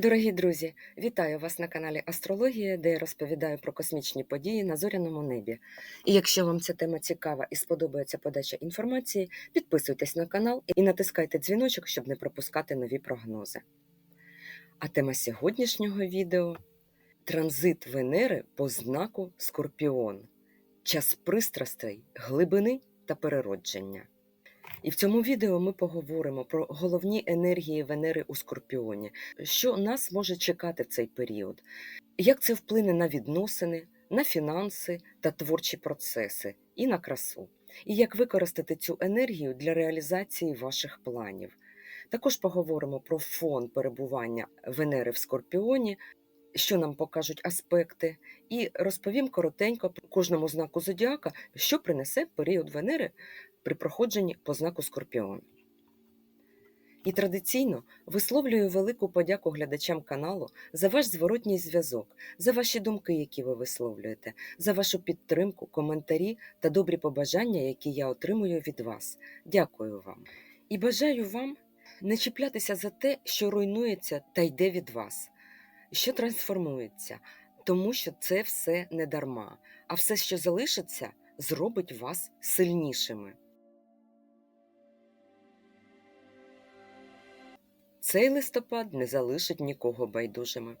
Дорогі друзі, вітаю вас на каналі Астрологія, де я розповідаю про космічні події на зоряному небі. І якщо вам ця тема цікава і сподобається подача інформації, підписуйтесь на канал і натискайте дзвіночок, щоб не пропускати нові прогнози. А тема сьогоднішнього відео транзит Венери по знаку Скорпіон, час пристрастей, глибини та переродження. І в цьому відео ми поговоримо про головні енергії Венери у Скорпіоні, що нас може чекати в цей період, як це вплине на відносини, на фінанси та творчі процеси і на красу, і як використати цю енергію для реалізації ваших планів. Також поговоримо про фон перебування Венери в Скорпіоні, що нам покажуть аспекти, і розповім коротенько про кожному знаку зодіака, що принесе період Венери при проходженні по знаку Скорпіон. І традиційно висловлюю велику подяку глядачам каналу за ваш зворотній зв'язок, за ваші думки, які ви висловлюєте, за вашу підтримку, коментарі та добрі побажання, які я отримую від вас. Дякую вам. І бажаю вам не чіплятися за те, що руйнується та йде від вас, що трансформується, тому що це все не дарма, а все, що залишиться, зробить вас сильнішими. Цей листопад не залишить нікого байдужими.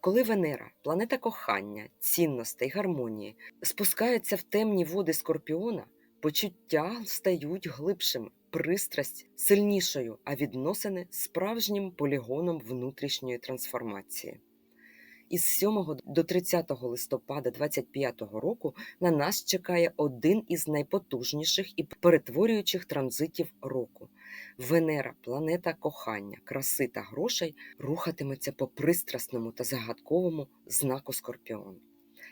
Коли Венера, планета кохання, цінностей, гармонії, спускається в темні води Скорпіона, почуття стають глибшими, пристрасть сильнішою, а відносини справжнім полігоном внутрішньої трансформації. Із 7 до 30 листопада 2025 року на нас чекає один із найпотужніших і перетворюючих транзитів року. Венера, планета кохання, краси та грошей, рухатиметься по пристрасному та загадковому знаку Скорпіон.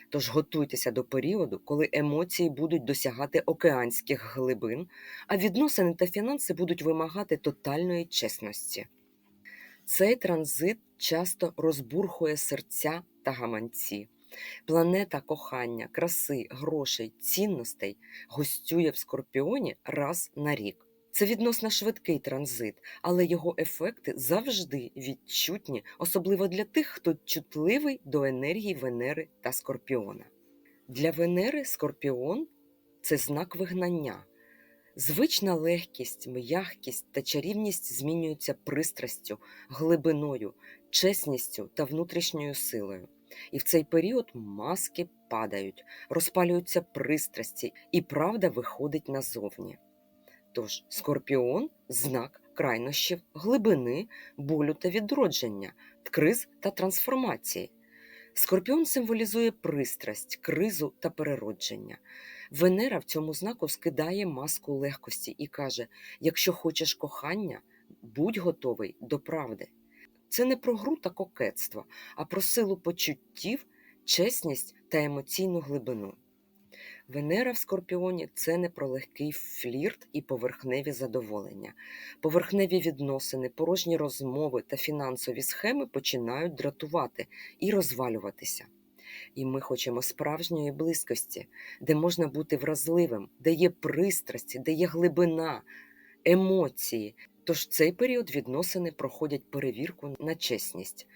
Тож готуйтеся до періоду, коли емоції будуть досягати океанських глибин, а відносини та фінанси будуть вимагати тотальної чесності. Цей транзит часто розбурхує серця та гаманці. Планета кохання, краси, грошей, цінностей гостює в Скорпіоні раз на рік. Це відносно швидкий транзит, але його ефекти завжди відчутні, особливо для тих, хто чутливий до енергії Венери та Скорпіона. Для Венери Скорпіон це знак вигнання. Звична легкість, м'якість та чарівність змінюються пристрастю, глибиною, чесністю та внутрішньою силою. І в цей період маски падають, розпалюються пристрасті, і правда виходить назовні. Тож скорпіон знак крайнощів, глибини, болю та відродження, криз та трансформації. Скорпіон символізує пристрасть, кризу та переродження. Венера в цьому знаку скидає маску легкості і каже: якщо хочеш кохання, будь готовий до правди. Це не про гру та кокетство, а про силу почуттів, чесність та емоційну глибину. Венера в Скорпіоні це не про легкий флірт і поверхневі задоволення. Поверхневі відносини, порожні розмови та фінансові схеми починають дратувати і розвалюватися. І ми хочемо справжньої близькості, де можна бути вразливим, де є пристрасті, де є глибина, емоції. Тож цей період відносини проходять перевірку на чесність.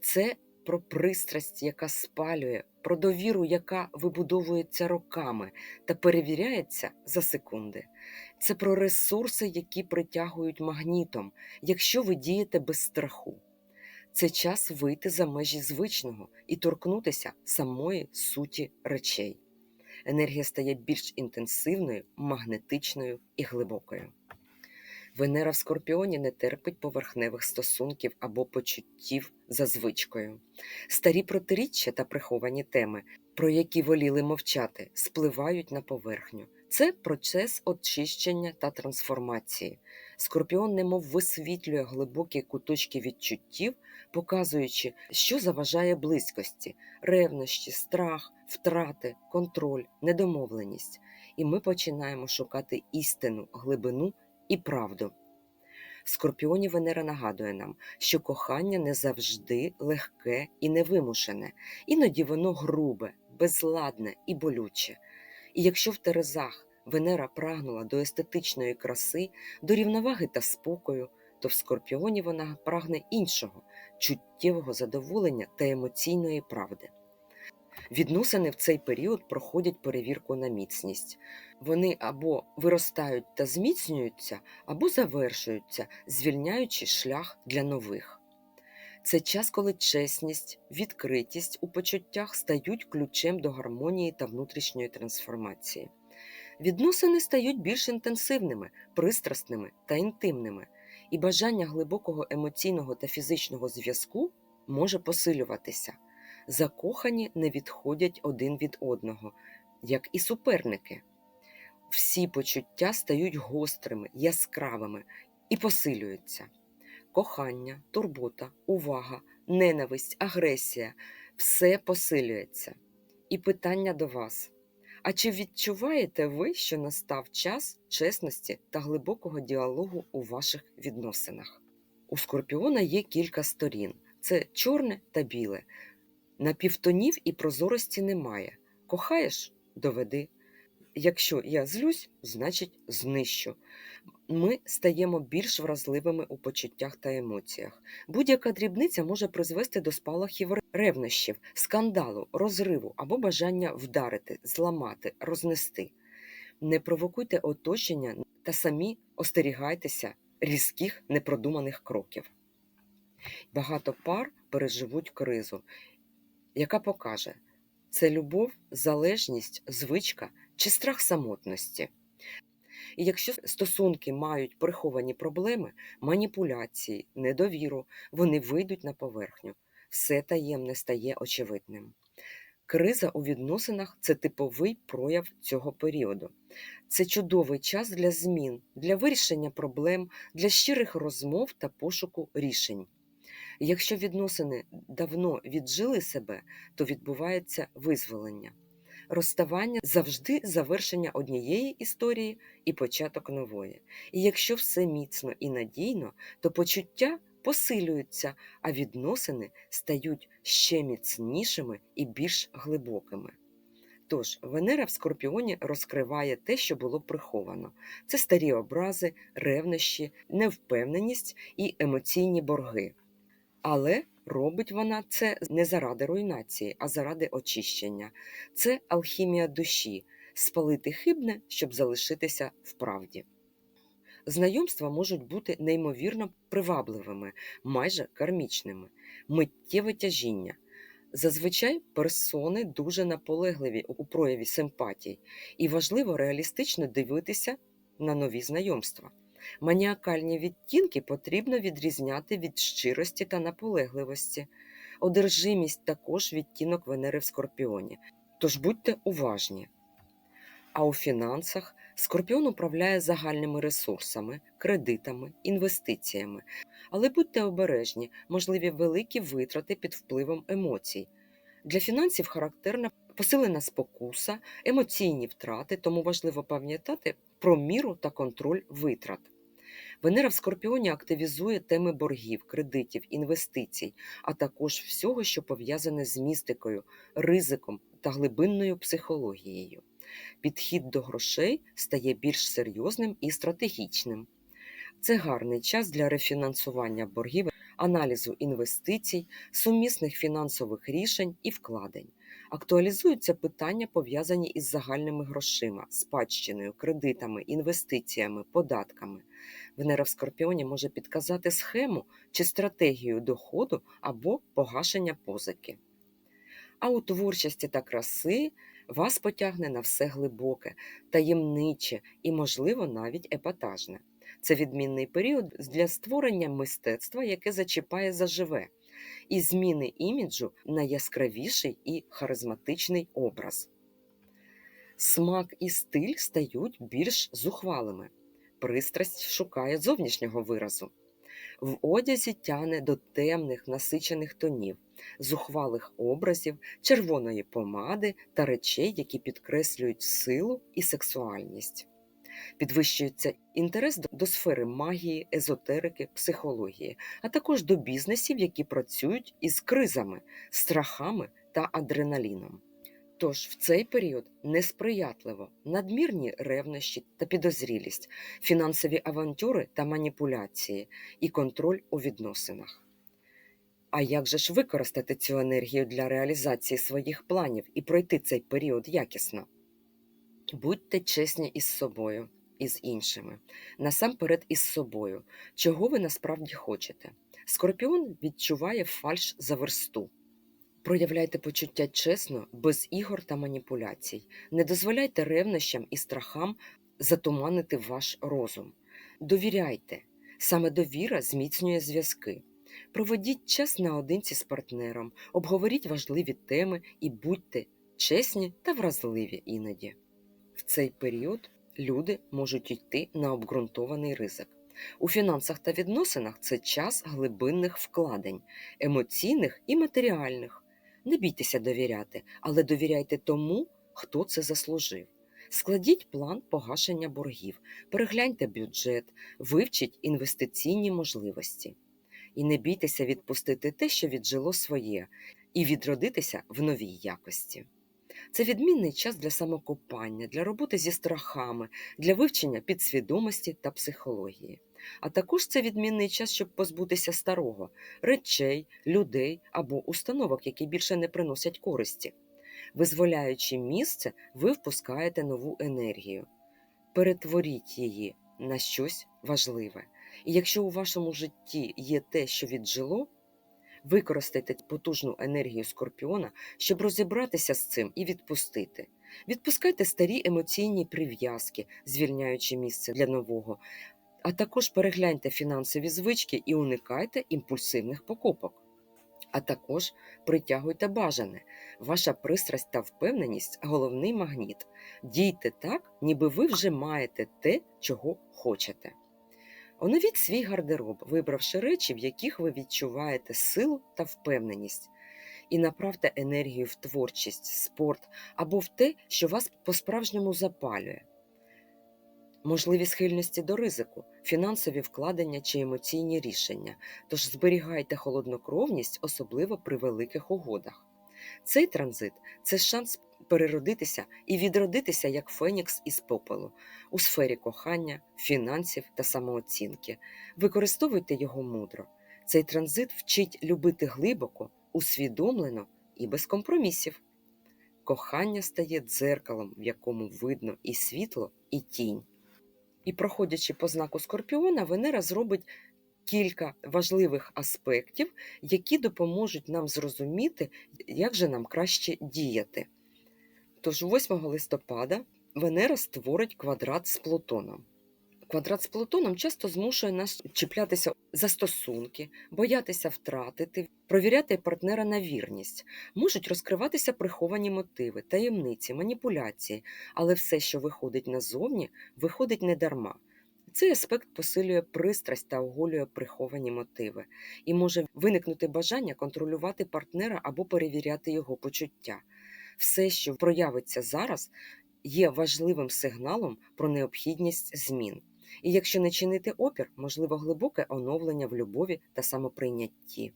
Це про пристрасть, яка спалює, про довіру, яка вибудовується роками та перевіряється за секунди. Це про ресурси, які притягують магнітом, якщо ви дієте без страху. Це час вийти за межі звичного і торкнутися самої суті речей. Енергія стає більш інтенсивною, магнетичною і глибокою. Венера в Скорпіоні не терпить поверхневих стосунків або почуттів за звичкою. Старі протиріччя та приховані теми, про які воліли мовчати, спливають на поверхню. Це процес очищення та трансформації. Скорпіон немов висвітлює глибокі куточки відчуттів, показуючи, що заважає близькості, ревнощі, страх, втрати, контроль, недомовленість. І ми починаємо шукати істину, глибину і правду. В Скорпіоні Венера нагадує нам, що кохання не завжди легке і невимушене, іноді воно грубе, безладне і болюче. І якщо в Терезах Венера прагнула до естетичної краси, до рівноваги та спокою, то в скорпіоні вона прагне іншого чуттєвого задоволення та емоційної правди. Відносини в цей період проходять перевірку на міцність. Вони або виростають та зміцнюються, або завершуються, звільняючи шлях для нових. Це час, коли чесність, відкритість у почуттях стають ключем до гармонії та внутрішньої трансформації. Відносини стають більш інтенсивними, пристрасними та інтимними, і бажання глибокого емоційного та фізичного зв'язку може посилюватися. Закохані не відходять один від одного, як і суперники. Всі почуття стають гострими, яскравими і посилюються. Кохання, турбота, увага, ненависть, агресія все посилюється. І питання до вас. А чи відчуваєте ви, що настав час чесності та глибокого діалогу у ваших відносинах? У скорпіона є кілька сторін: це чорне та біле. Напівтонів і прозорості немає. Кохаєш доведи. Якщо я злюсь, значить знищу. Ми стаємо більш вразливими у почуттях та емоціях. Будь-яка дрібниця може призвести до спалахів ревнощів, скандалу, розриву або бажання вдарити, зламати, рознести. Не провокуйте оточення та самі остерігайтеся різких непродуманих кроків. Багато пар переживуть кризу, яка покаже, це любов, залежність, звичка чи страх самотності. І якщо стосунки мають приховані проблеми, маніпуляції, недовіру, вони вийдуть на поверхню. Все таємне стає очевидним. Криза у відносинах це типовий прояв цього періоду. Це чудовий час для змін, для вирішення проблем, для щирих розмов та пошуку рішень. Якщо відносини давно віджили себе, то відбувається визволення. Розставання завжди завершення однієї історії і початок нової. І якщо все міцно і надійно, то почуття посилюються, а відносини стають ще міцнішими і більш глибокими. Тож, Венера в Скорпіоні розкриває те, що було приховано: це старі образи, ревнощі, невпевненість і емоційні борги. Але робить вона це не заради руйнації, а заради очищення. Це алхімія душі, спалити хибне, щоб залишитися в правді. Знайомства можуть бути неймовірно привабливими, майже кармічними, миттєве тяжіння. Зазвичай персони дуже наполегливі у прояві симпатій, і важливо реалістично дивитися на нові знайомства. Маніакальні відтінки потрібно відрізняти від щирості та наполегливості. Одержимість також відтінок Венери в Скорпіоні. Тож будьте уважні. А у фінансах Скорпіон управляє загальними ресурсами, кредитами, інвестиціями. Але будьте обережні, можливі великі витрати під впливом емоцій. Для фінансів характерна посилена спокуса, емоційні втрати, тому важливо пам'ятати про міру та контроль витрат. Венера в Скорпіоні активізує теми боргів, кредитів, інвестицій, а також всього, що пов'язане з містикою, ризиком та глибинною психологією. Підхід до грошей стає більш серйозним і стратегічним. Це гарний час для рефінансування боргів, аналізу інвестицій, сумісних фінансових рішень і вкладень. Актуалізуються питання, пов'язані із загальними грошима, спадщиною, кредитами, інвестиціями, податками. Венера в Скорпіоні може підказати схему чи стратегію доходу або погашення позики. А у творчості та краси вас потягне на все глибоке, таємниче і, можливо, навіть епатажне. Це відмінний період для створення мистецтва, яке зачіпає заживе, і зміни іміджу на яскравіший і харизматичний образ. Смак і стиль стають більш зухвалими, пристрасть шукає зовнішнього виразу. В одязі тяне до темних насичених тонів, зухвалих образів, червоної помади та речей, які підкреслюють силу і сексуальність. Підвищується інтерес до сфери магії, езотерики, психології, а також до бізнесів, які працюють із кризами, страхами та адреналіном. Тож в цей період несприятливо надмірні ревнощі та підозрілість, фінансові авантюри та маніпуляції і контроль у відносинах. А як же ж використати цю енергію для реалізації своїх планів і пройти цей період якісно? Будьте чесні із собою і з іншими, насамперед із собою, чого ви насправді хочете. Скорпіон відчуває фальш за версту. Проявляйте почуття чесно, без ігор та маніпуляцій. Не дозволяйте ревнощам і страхам затуманити ваш розум. Довіряйте. Саме довіра зміцнює зв'язки. Проведіть час наодинці з партнером, обговоріть важливі теми і будьте чесні та вразливі іноді. Цей період люди можуть йти на обґрунтований ризик. У фінансах та відносинах це час глибинних вкладень, емоційних і матеріальних. Не бійтеся довіряти, але довіряйте тому, хто це заслужив. Складіть план погашення боргів, перегляньте бюджет, вивчіть інвестиційні можливості. І не бійтеся відпустити те, що віджило своє, і відродитися в новій якості. Це відмінний час для самокопання, для роботи зі страхами, для вивчення підсвідомості та психології. А також це відмінний час, щоб позбутися старого, речей, людей або установок, які більше не приносять користі. Визволяючи місце, ви впускаєте нову енергію. Перетворіть її на щось важливе. І якщо у вашому житті є те, що віджило, використайте потужну енергію скорпіона, щоб розібратися з цим і відпустити. Відпускайте старі емоційні прив'язки, звільняючи місце для нового, а також перегляньте фінансові звички і уникайте імпульсивних покупок. А також притягуйте бажане. Ваша пристрасть та впевненість головний магніт. Дійте так, ніби ви вже маєте те, чого хочете. Оновіть свій гардероб, вибравши речі, в яких ви відчуваєте силу та впевненість, і направте енергію в творчість, спорт або в те, що вас по-справжньому запалює. Можливі схильності до ризику, фінансові вкладення чи емоційні рішення, тож зберігайте холоднокровність, особливо при великих угодах. Цей транзит це шанс переродитися і відродитися як фенікс із попелу у сфері кохання, фінансів та самооцінки. Використовуйте його мудро. Цей транзит вчить любити глибоко, усвідомлено і без компромісів. Кохання стає дзеркалом, в якому видно і світло, і тінь. І, проходячи по знаку Скорпіона, Венера зробить кілька важливих аспектів, які допоможуть нам зрозуміти, як же нам краще діяти. Тож 8 листопада Венера створить квадрат з Плутоном. Квадрат з Плутоном часто змушує нас чіплятися за стосунки, боятися втратити, провіряти партнера на вірність, можуть розкриватися приховані мотиви, таємниці, маніпуляції, але все, що виходить назовні, виходить недарма. Цей аспект посилює пристрасть та оголює приховані мотиви, і може виникнути бажання контролювати партнера або перевіряти його почуття. Все, що проявиться зараз, є важливим сигналом про необхідність змін. І якщо не чинити опір, можливо глибоке оновлення в любові та самоприйнятті.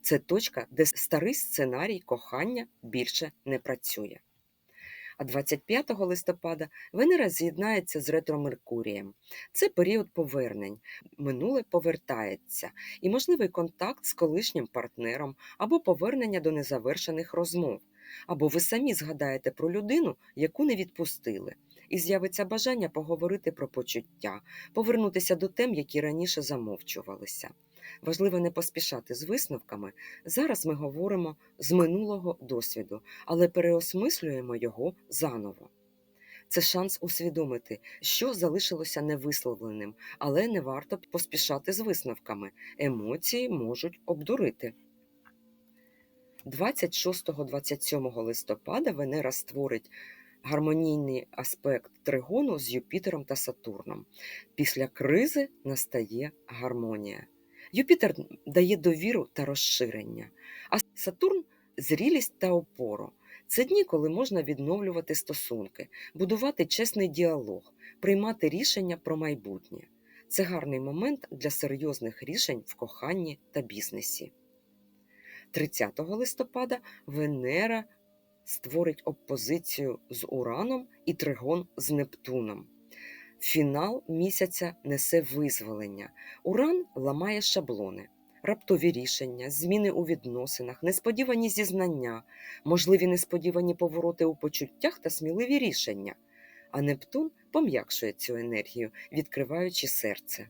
Це точка, де старий сценарій кохання більше не працює. А 25 листопада Венера з'єднається з ретро Меркурієм. Це період повернень, минуле повертається, і можливий контакт з колишнім партнером або повернення до незавершених розмов. Або ви самі згадаєте про людину, яку не відпустили, і з'явиться бажання поговорити про почуття, повернутися до тем, які раніше замовчувалися. Важливо не поспішати з висновками. Зараз ми говоримо з минулого досвіду, але переосмислюємо його заново. Це шанс усвідомити, що залишилося невисловленим, але не варто поспішати з висновками. Емоції можуть обдурити. 26-27 листопада Венера створить гармонійний аспект тригону з Юпітером та Сатурном. Після кризи настає гармонія. Юпітер дає довіру та розширення, а Сатурн зрілість та опору. Це дні, коли можна відновлювати стосунки, будувати чесний діалог, приймати рішення про майбутнє. Це гарний момент для серйозних рішень в коханні та бізнесі. 30 листопада Венера створить опозицію з Ураном і тригон з Нептуном. Фінал місяця несе визволення. Уран ламає шаблони, раптові рішення, зміни у відносинах, несподівані зізнання, можливі несподівані повороти у почуттях та сміливі рішення. А Нептун пом'якшує цю енергію, відкриваючи серце.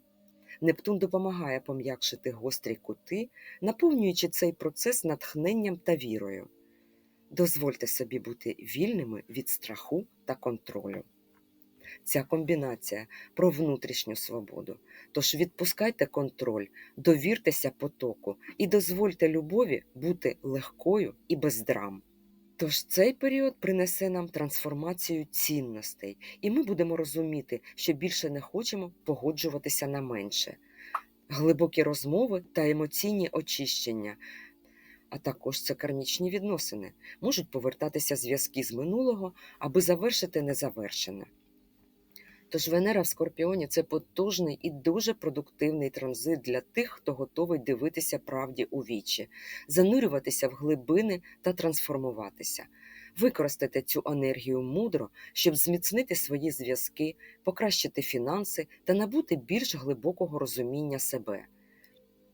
Нептун допомагає пом'якшити гострі кути, наповнюючи цей процес натхненням та вірою. Дозвольте собі бути вільними від страху та контролю. Ця комбінація про внутрішню свободу. Тож відпускайте контроль, довіртеся потоку і дозвольте любові бути легкою і без драм. Тож цей період принесе нам трансформацію цінностей, і ми будемо розуміти, що більше не хочемо погоджуватися на менше. Глибокі розмови та емоційні очищення, а також це кармічні відносини, можуть повертатися зв'язки з минулого, аби завершити незавершене. Тож Венера в Скорпіоні це потужний і дуже продуктивний транзит для тих, хто готовий дивитися правді у вічі, занурюватися в глибини та трансформуватися. Використайте цю енергію мудро, щоб зміцнити свої зв'язки, покращити фінанси та набути більш глибокого розуміння себе.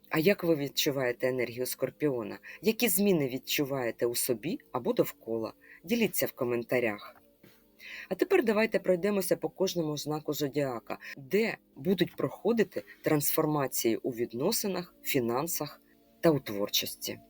А як ви відчуваєте енергію Скорпіона? Які зміни відчуваєте у собі або довкола? Діліться в коментарях. А тепер давайте пройдемося по кожному знаку зодіака, де будуть проходити трансформації у відносинах, фінансах та у творчості.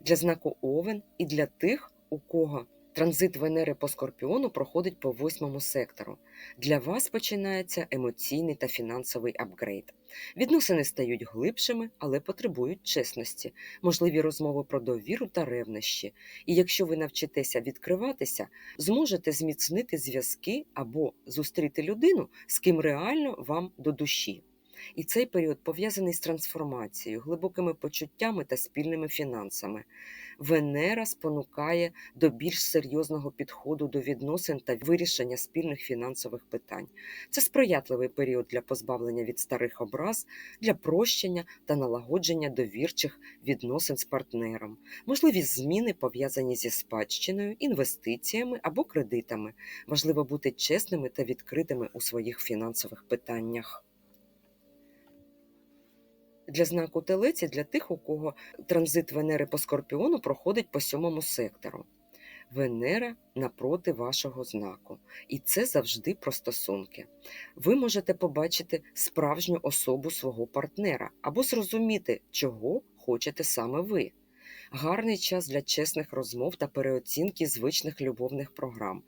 Для знаку Овен і для тих, у кого транзит Венери по Скорпіону проходить по восьмому сектору. Для вас починається емоційний та фінансовий апгрейд. Відносини стають глибшими, але потребують чесності, можливі розмови про довіру та ревнощі. І якщо ви навчитеся відкриватися, зможете зміцнити зв'язки або зустріти людину, з ким реально вам до душі. І цей період пов'язаний з трансформацією, глибокими почуттями та спільними фінансами. Венера спонукає до більш серйозного підходу до відносин та вирішення спільних фінансових питань. Це сприятливий період для позбавлення від старих образ, для прощення та налагодження довірчих відносин з партнером, можливі зміни пов'язані зі спадщиною, інвестиціями або кредитами. Важливо бути чесними та відкритими у своїх фінансових питаннях. Для знаку телеці для тих, у кого транзит Венери по Скорпіону проходить по сьомому сектору. Венера напроти вашого знаку, і це завжди про стосунки. Ви можете побачити справжню особу свого партнера або зрозуміти, чого хочете саме ви. Гарний час для чесних розмов та переоцінки звичних любовних програм.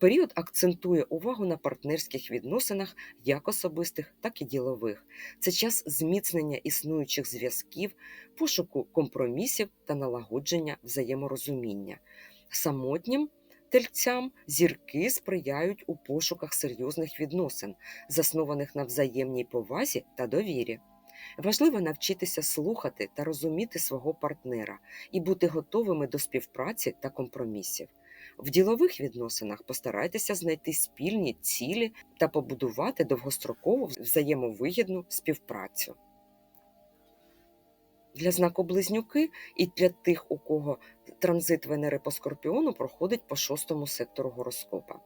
Період акцентує увагу на партнерських відносинах як особистих, так і ділових. Це час зміцнення існуючих зв'язків, пошуку компромісів та налагодження взаєморозуміння. Самотнім тельцям зірки сприяють у пошуках серйозних відносин, заснованих на взаємній повазі та довірі. Важливо навчитися слухати та розуміти свого партнера і бути готовими до співпраці та компромісів. В ділових відносинах постарайтеся знайти спільні цілі та побудувати довгострокову взаємовигідну співпрацю. Для знаку близнюки і для тих, у кого транзит Венери по Скорпіону проходить по шостому сектору гороскопа.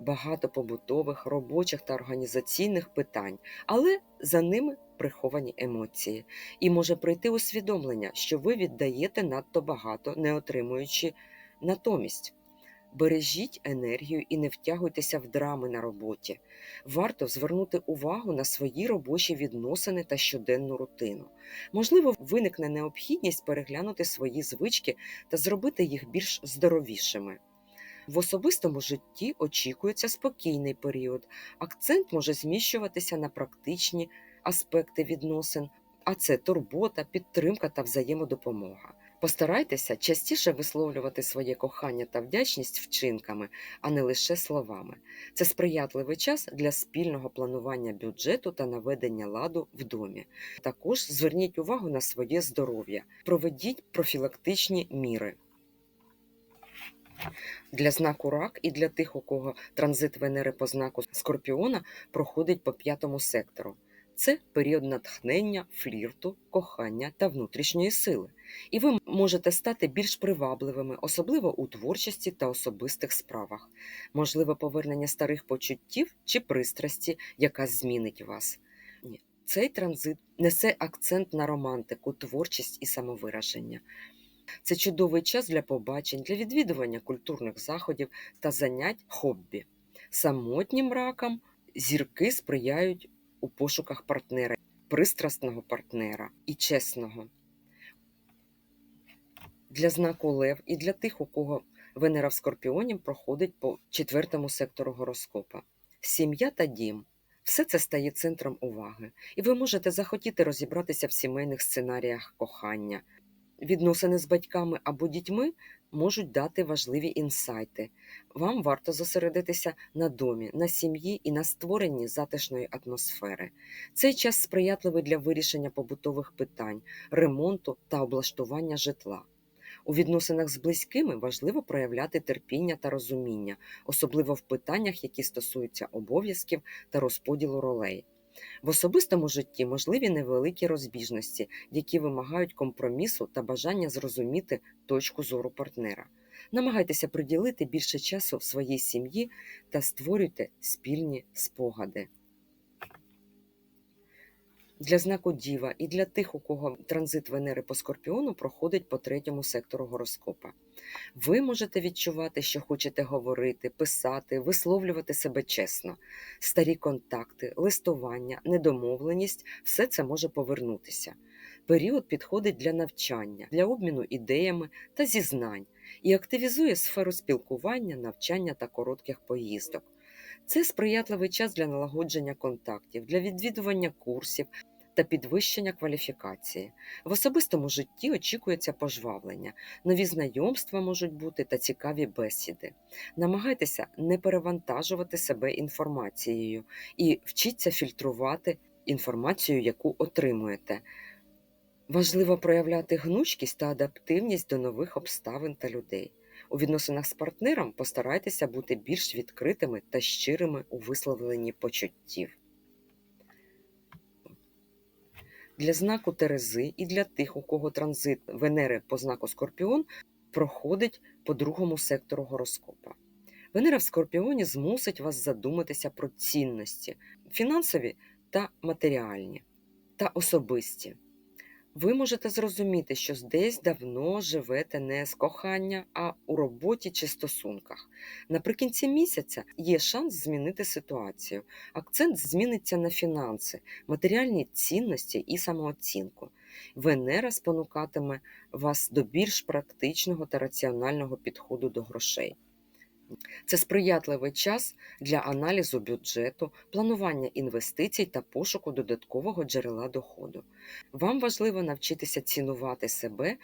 Багато побутових, робочих та організаційних питань, але за ними приховані емоції, і може прийти усвідомлення, що ви віддаєте надто багато, не отримуючи натомість. Бережіть енергію і не втягуйтеся в драми на роботі. Варто звернути увагу на свої робочі відносини та щоденну рутину. Можливо, виникне необхідність переглянути свої звички та зробити їх більш здоровішими. В особистому житті очікується спокійний період. Акцент може зміщуватися на практичні аспекти відносин, а це турбота, підтримка та взаємодопомога. Постарайтеся частіше висловлювати своє кохання та вдячність вчинками, а не лише словами. Це сприятливий час для спільного планування бюджету та наведення ладу в домі. Також зверніть увагу на своє здоров'я, проведіть профілактичні міри. Для знаку рак і для тих, у кого транзит Венери по знаку Скорпіона проходить по п'ятому сектору. Це період натхнення, флірту, кохання та внутрішньої сили. І ви можете стати більш привабливими, особливо у творчості та особистих справах. Можливе повернення старих почуттів чи пристрасті, яка змінить вас. Цей транзит несе акцент на романтику, творчість і самовираження. Це чудовий час для побачень, для відвідування культурних заходів та занять хобі. Самотнім ракам зірки сприяють у пошуках партнера, пристрасного партнера і чесного. Для знаку Лев і для тих, у кого Венера в Скорпіоні проходить по четвертому сектору гороскопа. Сім'я та дім. Все це стає центром уваги, і ви можете захотіти розібратися в сімейних сценаріях кохання. Відносини з батьками або дітьми можуть дати важливі інсайти. Вам варто зосередитися на домі, на сім'ї і на створенні затишної атмосфери. Цей час сприятливий для вирішення побутових питань, ремонту та облаштування житла. У відносинах з близькими важливо проявляти терпіння та розуміння, особливо в питаннях, які стосуються обов'язків та розподілу ролей. В особистому житті можливі невеликі розбіжності, які вимагають компромісу та бажання зрозуміти точку зору партнера. Намагайтеся приділити більше часу своїй сім'ї та створюйте спільні спогади. Для знаку Діва і для тих, у кого транзит Венери по Скорпіону проходить по третьому сектору гороскопа. Ви можете відчувати, що хочете говорити, писати, висловлювати себе чесно. Старі контакти, листування, недомовленість все це може повернутися. Період підходить для навчання, для обміну ідеями та зізнань і активізує сферу спілкування, навчання та коротких поїздок. Це сприятливий час для налагодження контактів, для відвідування курсів та підвищення кваліфікації. В особистому житті очікується пожвавлення, нові знайомства можуть бути та цікаві бесіди. Намагайтеся не перевантажувати себе інформацією і вчіться фільтрувати інформацію, яку отримуєте. Важливо проявляти гнучкість та адаптивність до нових обставин та людей. У відносинах з партнером постарайтеся бути більш відкритими та щирими у висловленні почуттів. Для знаку Терези і для тих, у кого транзит Венери по знаку Скорпіон проходить по другому сектору гороскопа. Венера в Скорпіоні змусить вас задуматися про цінності фінансові та матеріальні та особисті ви можете зрозуміти, що десь давно живете не з кохання, а у роботі чи стосунках. Наприкінці місяця є шанс змінити ситуацію. Акцент зміниться на фінанси, матеріальні цінності і самооцінку. Венера спонукатиме вас до більш практичного та раціонального підходу до грошей. Це сприятливий час для аналізу бюджету, планування інвестицій та пошуку додаткового джерела доходу. Вам важливо навчитися цінувати себе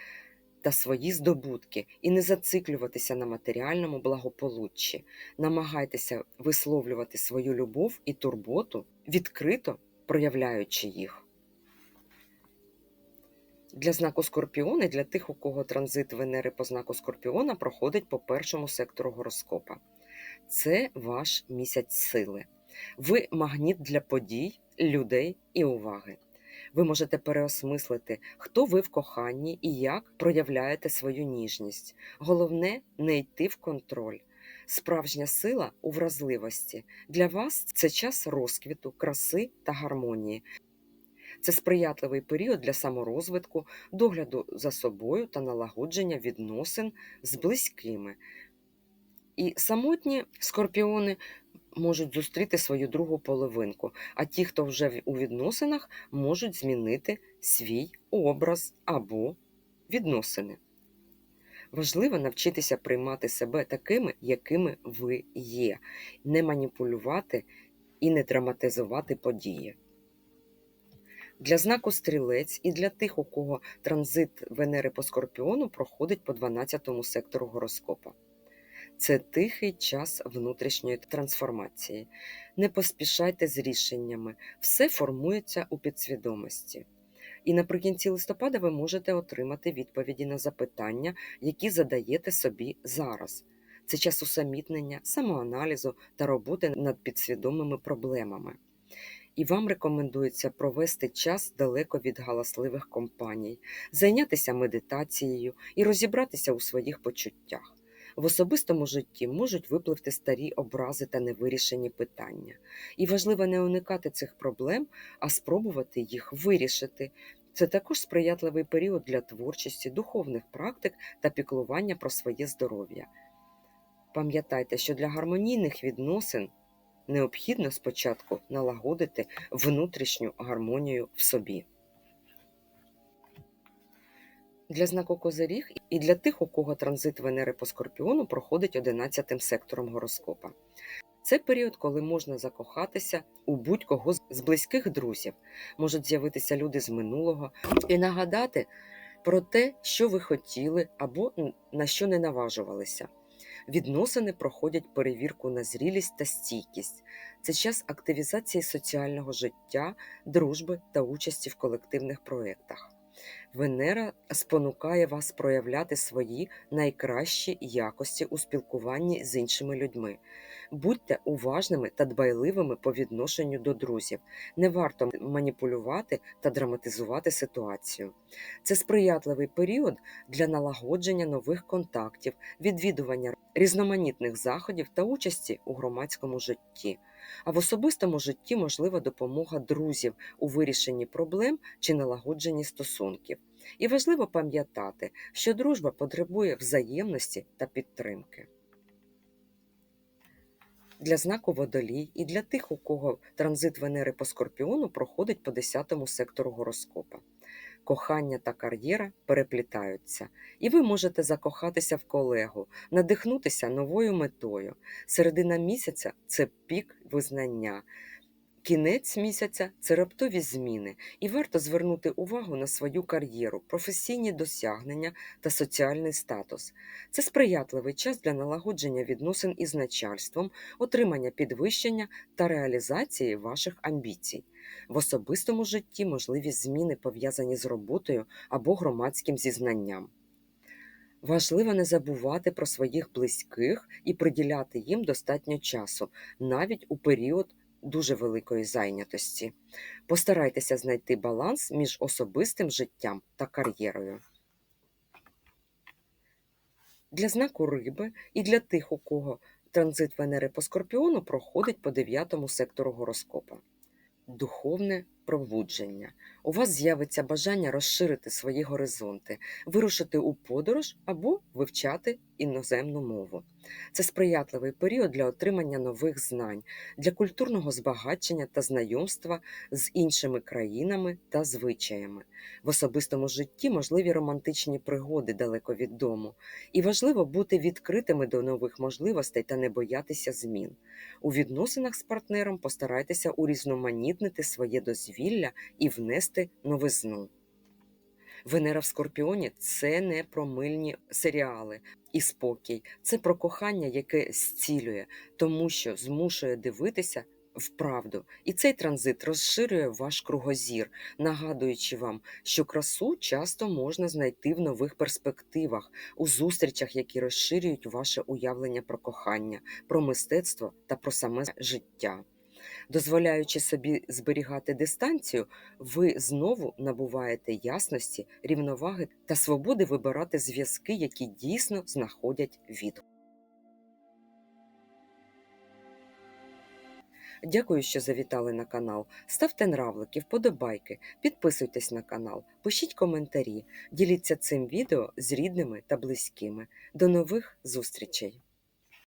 та свої здобутки і не зациклюватися на матеріальному благополуччі. Намагайтеся висловлювати свою любов і турботу, відкрито проявляючи їх. Для знаку Скорпіон і для тих, у кого транзит Венери по знаку Скорпіона проходить по першому сектору гороскопа. Це ваш місяць сили. Ви магніт для подій, людей і уваги. Ви можете переосмислити, хто ви в коханні і як проявляєте свою ніжність. Головне не йти в контроль. Справжня сила у вразливості. Для вас це час розквіту, краси та гармонії. Це сприятливий період для саморозвитку, догляду за собою та налагодження відносин з близькими. І самотні скорпіони можуть зустріти свою другу половинку, а ті, хто вже у відносинах, можуть змінити свій образ або відносини. Важливо навчитися приймати себе такими, якими ви є, не маніпулювати і не драматизувати події. Для знаку стрілець і для тих, у кого транзит Венери по Скорпіону проходить по 12 сектору гороскопа. Це тихий час внутрішньої трансформації. Не поспішайте з рішеннями, все формується у підсвідомості. І наприкінці листопада ви можете отримати відповіді на запитання, які задаєте собі зараз. Це час усамітнення, самоаналізу та роботи над підсвідомими проблемами. І вам рекомендується провести час далеко від галасливих компаній, зайнятися медитацією і розібратися у своїх почуттях. В особистому житті можуть випливти старі образи та невирішені питання. І важливо не уникати цих проблем, а спробувати їх вирішити. Це також сприятливий період для творчості, духовних практик та піклування про своє здоров'я. Пам'ятайте, що для гармонійних відносин необхідно спочатку налагодити внутрішню гармонію в собі. Для знаку Козиріг і для тих, у кого транзит Венери по Скорпіону проходить 11 сектором гороскопа. Це період, коли можна закохатися у будь-кого з близьких друзів, можуть з'явитися люди з минулого і нагадати про те, що ви хотіли або на що не наважувалися. Відносини проходять перевірку на зрілість та стійкість. Це час активізації соціального життя, дружби та участі в колективних проєктах. Венера спонукає вас проявляти свої найкращі якості у спілкуванні з іншими людьми. Будьте уважними та дбайливими по відношенню до друзів. Не варто маніпулювати та драматизувати ситуацію. Це сприятливий період для налагодження нових контактів, відвідування різноманітних заходів та участі у громадському житті. А в особистому житті можлива допомога друзів у вирішенні проблем чи налагодженні стосунків. І важливо пам'ятати, що дружба потребує взаємності та підтримки. Для знаку водолій і для тих, у кого транзит Венери по Скорпіону проходить по 10 сектору гороскопа. Кохання та кар'єра переплітаються, і ви можете закохатися в колегу, надихнутися новою метою. Середина місяця це пік визнання. Кінець місяця це раптові зміни, і варто звернути увагу на свою кар'єру, професійні досягнення та соціальний статус. Це сприятливий час для налагодження відносин із начальством, отримання підвищення та реалізації ваших амбіцій. В особистому житті можливі зміни пов'язані з роботою або громадським зізнанням. Важливо не забувати про своїх близьких і приділяти їм достатньо часу, навіть у період дуже великої зайнятості. Постарайтеся знайти баланс між особистим життям та кар'єрою. Для знаку риби і для тих, у кого транзит Венери по Скорпіону проходить по 9 сектору гороскопа. Духовне пробудження. У вас з'явиться бажання розширити свої горизонти, вирушити у подорож або вивчати іноземну мову. Це сприятливий період для отримання нових знань, для культурного збагачення та знайомства з іншими країнами та звичаями. В особистому житті можливі романтичні пригоди далеко від дому, і важливо бути відкритими до нових можливостей та не боятися змін. У відносинах з партнером постарайтеся урізноманітнити своє дозвілля і внести новизну. Венера в Скорпіоні це не про мильні серіали і спокій, це про кохання, яке зцілює, тому що змушує дивитися в правду. І цей транзит розширює ваш кругозір, нагадуючи вам, що красу часто можна знайти в нових перспективах, у зустрічах, які розширюють ваше уявлення про кохання, про мистецтво та про саме життя. Дозволяючи собі зберігати дистанцію, ви знову набуваєте ясності, рівноваги та свободи вибирати зв'язки, які дійсно знаходять відгук. Дякую, що завітали на канал. Ставте нравлики, вподобайки, підписуйтесь на канал, пишіть коментарі, діліться цим відео з рідними та близькими. До нових зустрічей!